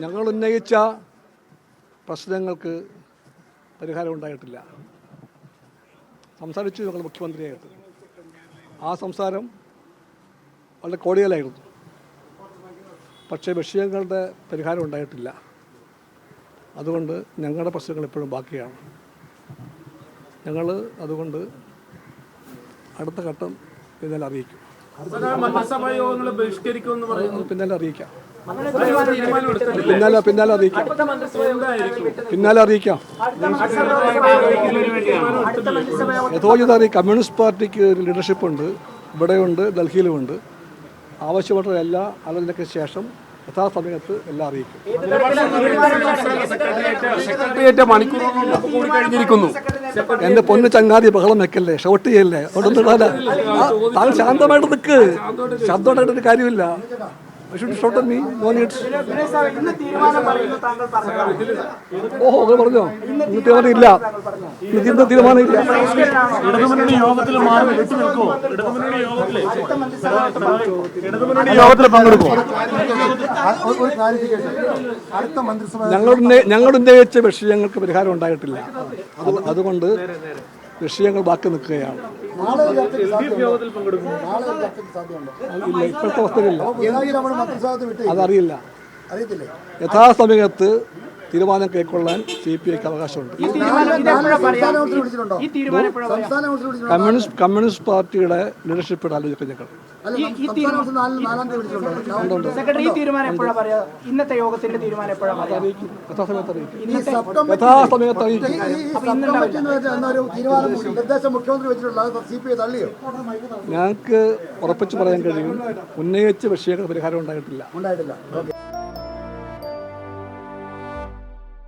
ഞങ്ങൾ ഉന്നയിച്ച പ്രശ്നങ്ങൾക്ക് പരിഹാരം ഉണ്ടായിട്ടില്ല. സംസാരിച്ചു ഞങ്ങൾ മുഖ്യമന്ത്രിയായിട്ട്. ആ സംസാരം വളരെ കോടിയലായിരുന്നു പക്ഷേ വിഷയങ്ങളുടെ പരിഹാരം ഉണ്ടായിട്ടില്ല. അതുകൊണ്ട് ഞങ്ങളുടെ പ്രശ്നങ്ങൾ ഇപ്പോഴും ബാക്കിയാണ്. ഞങ്ങൾ അതുകൊണ്ട് അടുത്ത ഘട്ടം ഇതെല്ലാം അറിയിക്കും. പിന്നാലെ അറിയിക്കാം. പിന്നാലെ പിന്നാലെ അറിയിക്കാം. പിന്നാലെ അറിയിക്കാം. യഥോചിത അറിയിക്കും കമ്മ്യൂണിസ്റ്റ് പാർട്ടിക്ക് ഒരു ലീഡർഷിപ്പ് ഉണ്ട്. ഇവിടെയുണ്ട് ഡൽഹിയിലുമുണ്ട്. ആവശ്യപ്പെട്ട എല്ലാ ആലോചനയ്ക്ക് ശേഷം യഥാസമയത്ത് എല്ലാം അറിയിക്കും. സെക്രട്ടേറിയറ്റ്? മണിക്കൂറുകൾ കൂടി കഴിഞ്ഞിരിക്കുന്നു. എന്റെ പൊന്ന് ചങ്ങാതി ബഹളം വെക്കല്ലേ? ഷോട്ട് ചെയ്യല്ലേ? താൻ ശാന്തമായിട്ട് നിൽക്ക് ശബ്ദമായിട്ടൊരു കാര്യമില്ല. ഷോട്ട് മീ നോ നീഡ്സ് ഓഹോ അങ്ങനെ പറഞ്ഞോ? ഇന്ന് തീരുമാനം ഇല്ല ഇന്ന് തീരുന്ന തീരുമാനം ഇല്ല ഇടതുമുന്നണി യോഗത്തിൽ മാറി വിട്ടുനിൽക്കുമോ ഇടതുമുന്നണി യോഗത്തിലെ. ഇടതുമുന്നണി യോഗത്തിൽ പങ്കെടുക്കുമോ ഒരു ക്ലാരിഫിക്കേഷൻ അടുത്ത മന്ത്രിസഭ ഞങ്ങൾ ഉന്നയി- ഞങ്ങൾ ഉന്നയിച്ച വിഷയങ്ങൾക്ക് പരിഹാരം ഉണ്ടായിട്ടില്ല. അത് അതുകൊണ്ട് വിഷയങ്ങൾ ബാക്കി നിൽക്കുകയാണ്. ഇപ്പോഴത്തെ അവസ്ഥയിലില്ല. അതറിയില്ല. യഥാസമയത്ത് തീരുമാനം കൈക്കൊള്ളാൻ സി പി ഐക്ക് അവകാശമുണ്ട്. കമ്മ്യൂണിസ്റ്റ് കമ്മ്യൂണിസ്റ്റ് പാർട്ടിയുടെ ലീഡർഷിപ്പ് ആലോചിക്കും ഞങ്ങൾ. ഇന്നത്തെ യോഗത്തിന്റെ തീരുമാനം യഥാസമയത്ത് ഞങ്ങൾക്ക് ഉറപ്പിച്ചു പറയാൻ കഴിയും. ഉന്നയിച്ച വിഷയങ്ങൾ പരിഹാരം ഉണ്ടായിട്ടില്ല. ഉണ്ടായിട്ടില്ല.